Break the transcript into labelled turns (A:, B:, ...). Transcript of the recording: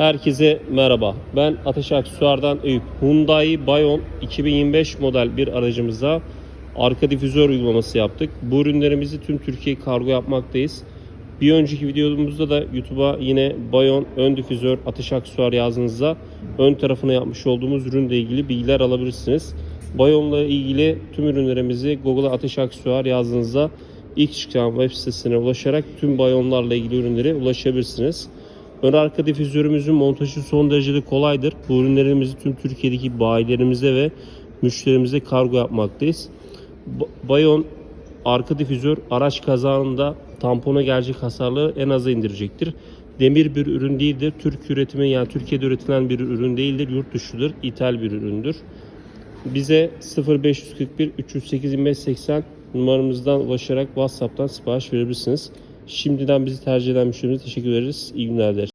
A: Herkese merhaba. Ben Ateş Aksuar'dan Eyüp. Hyundai Bayon 2025 model bir aracımıza arka difüzör uygulaması yaptık. Bu ürünlerimizi tüm Türkiye kargo yapmaktayız. Bir önceki videomuzda da YouTube'a yine Bayon ön difüzör Ateş Aksuar yazdığınızda ön tarafına yapmış olduğumuz ürünle ilgili bilgiler alabilirsiniz. Bayon'la ilgili tüm ürünlerimizi Google'a Ateş Aksuar yazdığınızda ilk çıkan web sitesine ulaşarak tüm Bayon'larla ilgili ürünlere ulaşabilirsiniz. Ön arka difüzörümüzün montajı son derecede kolaydır. Bu ürünlerimizi tüm Türkiye'deki bayilerimize ve müşterimize kargo yapmaktayız. Ba- Bayon arka difüzör araç kazanında tampona gelecek hasarları en aza indirecektir. Demir bir ürün değildir. Türk üretimi yani Türkiye'de üretilen bir ürün değildir. Yurt dışıdır. ithal bir üründür. Bize 0541 308 2580 numaramızdan ulaşarak WhatsApp'tan sipariş verebilirsiniz. Şimdiden bizi tercih eden müşterimize teşekkür ederiz. İyi günler dileriz.